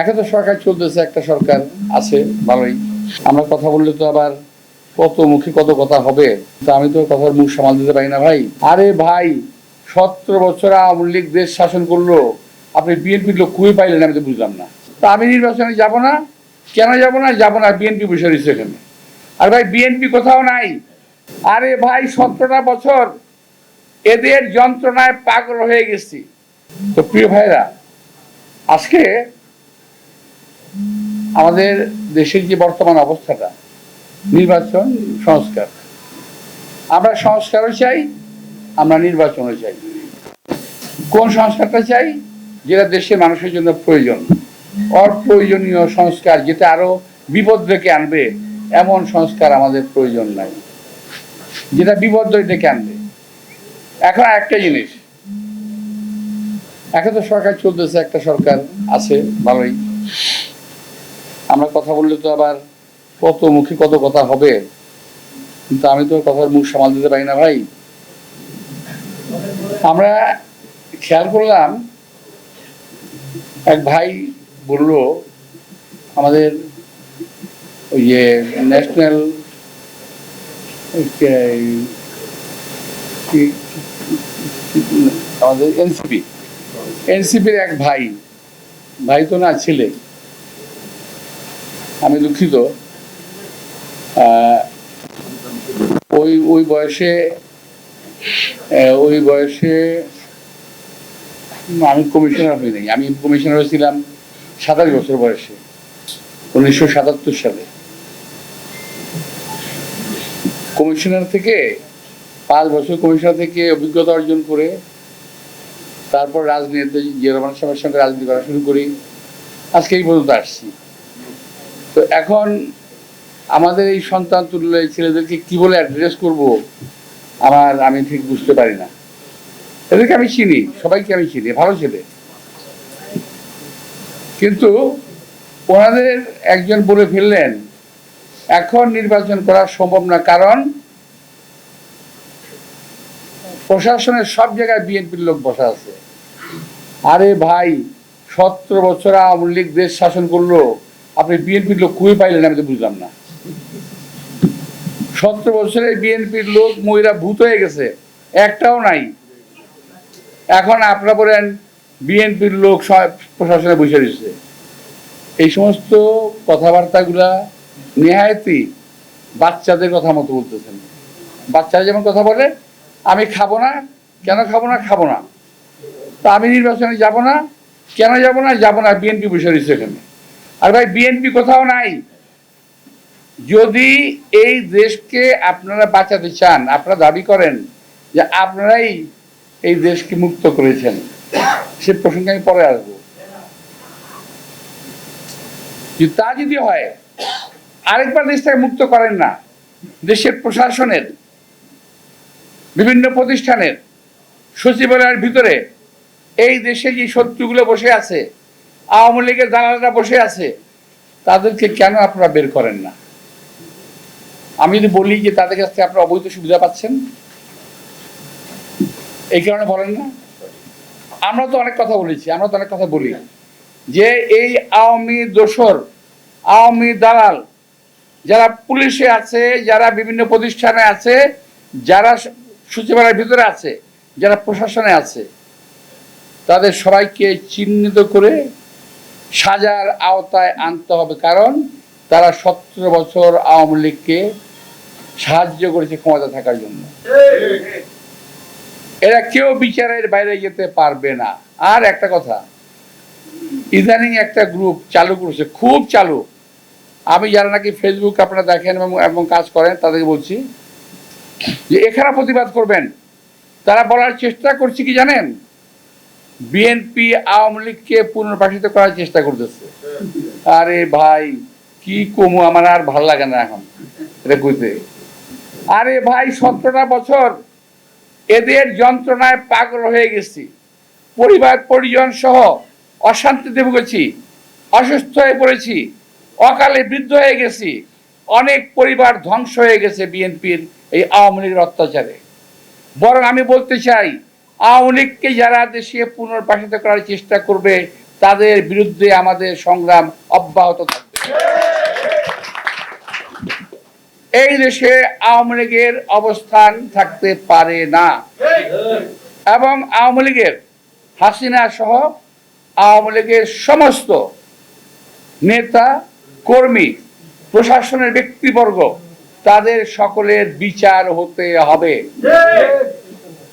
একে তো সরকার চলতেছে, একটা সরকার আছে, ভালোই। আমরা কথা বললে তো আবার কত মুখে কত কথা হবে, তা আমি তো কথার মুখ সামাল দিতে পারি না ভাই। আরে ভাই, সতেরো বছর আওয়ামী লীগ দেশ শাসন করল, আপনি বিএনপির লোক খুবই পাইলেন, আমি তো বুঝলাম না। তা আমি নির্বাচনে যাব না? কেন যাব না? যাব না, বিএনপি বসে রয়েছে এখানে। আর ভাই, বিএনপি কোথাও নাই। আরে ভাই, সতেরোটা বছর এদের যন্ত্রণায় পাগল হয়ে গেছি। তো প্রিয় ভাইরা, আজকে আমাদের দেশের যে বর্তমান অবস্থাটা, নির্বাচন, সংস্কার। আমরা সংস্কারও চাই, আমরা নির্বাচনও চাই। কোন সংস্কারটা চাই? যেটা দেশের মানুষের জন্য প্রয়োজন। অপ্রয়োজনীয় সংস্কার যেটা আরও বিপদ ডেকে আনবে, এমন সংস্কার আমাদের প্রয়োজন নাই। যেটা বিপদ ডেকে আনবে। এখন একটা জিনিস। এখন তো সরকার চলতেছে, একটা সরকার আছে, ভালোই। আমরা কথা বললে তো আবার কত মুখে কত কথা হবে কিন্তু আমি তো কথার মুখ সামাল দিতে পারি না ভাই আমরা খেয়াল করলাম এক ভাই বলল আমাদের ওই যে ন্যাশনাল আমাদের এনসিপি এনসিপির এক ভাই ভাই তো না ছেলে আমি দুঃখিত। ওই ওই বয়সে ওই বয়সে আমি কমিশনার হই নাই। আমি কমিশনার হয়েছিলাম সাতাশ বছর বয়সে, উনিশশো সাতাত্তর সালে। কমিশনার থেকে পাঁচ বছর কমিশনার থেকে অভিজ্ঞতা অর্জন করে, তারপর রাজনীতি জিয়া রহমান সঙ্গে রাজনীতি করা শুরু করি। আজকে এই পর্যন্ত আসছি। তো এখন আমাদের এই সন্তান তুল্য এই ছেলেদেরকে কি বলে অ্যাড্রেস করব? আমার, আমি ঠিক বুঝতে পারি না। এদেরকে আমি চিনি, সবাইকে আমি চিনি, ভালো ছেলে। কিন্তু ওনাদের একজন বলে ফেললেন, এখন নির্বাচন করা সম্ভব না। কারণ প্রশাসনের সব জায়গায় বিএনপির লোক বসা আছে। আরে ভাই সতেরো বছর আওয়ামী লীগ দেশ শাসন করল। আপনি বিএনপির লোক খুবই পাইলেন, আমি তো বুঝলাম না। সতেরো বছরে বিএনপির লোক মহিলা ভূত হয়ে গেছে, একটাও নাই। এখন আপনারা বলেন, বিএনপির লোক প্রশাসনে বসে রয়েছে। এই সমস্ত কথাবার্তাগুলা নেহায়তি বাচ্চাদের কথা মতো বলতেছেন। বাচ্চারা যেমন কথা বলে, আমি খাব না, কেন খাব না খাব না। তা আমি নির্বাচনে যাব না, কেন যাব না যাব না, বিএনপি বসে রয়েছে এখানে। আর ভাই বিএনপি কোথাও নাই। যদি এই দেশকে আপনারা বাঁচাতে চান, আপনারা দাবি করেন যে আপনারাই এই দেশকে মুক্ত করেছেন, সে প্রসঙ্গে আমি পরে আসব। তা যদি হয়, আরেকবার দেশটাকে মুক্ত করেন না, দেশের প্রশাসনের, বিভিন্ন প্রতিষ্ঠানের সচিবালয়ের ভিতরে, এই দেশে যে শত্রুগুলো বসে আছে আওয়ামী লীগের দালালরা বসে আছে, তাদেরকে কেন আপনারা বের করেন না? আমি যদি বলি যে তাদের কাছ থেকে আপনারা অবৈধ সুবিধা পাচ্ছেন, এই কারণে বলেন না? আমরা তো অনেক কথা বলেছি, আমরা তো অনেক কথা বলি। যে এই আওয়ামী দোসর আওয়ামী দালাল যারা পুলিশে আছে, যারা বিভিন্ন প্রতিষ্ঠানে আছে, যারা সচিবালয়ের ভিতরে আছে, যারা প্রশাসনে আছে, তাদের সবাইকে চিহ্নিত করে সাজার আওতায় আনতে হবে, কারণ তারা সতেরো বছর আওয়ামী লীগকে সাহায্য করেছে ক্ষমতা থাকার জন্য। এরা কেউ বিচারের বাইরে যেতে পারবে না। আর একটা কথা, ইদানিং একটা গ্রুপ চালু করেছে, খুব চালু। আমি যারা নাকি ফেসবুক আপনারা দেখেন এবং কাজ করেন, তাদেরকে বলছি যে এখানে প্রতিবাদ করবেন। তারা বলার চেষ্টা করছে কি জানেন? বিএনপি আওয়ামী লীগকে পুনর্বাসিত করার চেষ্টা করতেছে। আরে ভাই, কি কমু, আমার আর ভালো লাগে না এখন এটা আরে ভাই, সতেরোটা বছর এদের যন্ত্রণায় পাগল হয়ে গেছি। পরিবার, পরিজন সহ অশান্তিতে ভুগেছি, অসুস্থ হয়ে পড়েছি, অকালে বৃদ্ধ হয়ে গেছি। অনেক পরিবার ধ্বংস হয়ে গেছে বিএনপির এই আওয়ামী লীগের অত্যাচারে। বরং আমি বলতে চাই আওয়ামী লীগকে যারা দেশে পুনর্বাসিত করার চেষ্টা করবে, তাদের বিরুদ্ধে আমাদের সংগ্রাম অব্যাহত থাকবে। এই দেশে আওয়ামী লীগের অবস্থান থাকতে পারে না। এবং আওয়ামী লীগের হাসিনা সহ আওয়ামী লীগের সমস্ত নেতা, কর্মী, প্রশাসনের ব্যক্তিবর্গ, তাদের সকলের বিচার হতে হবে।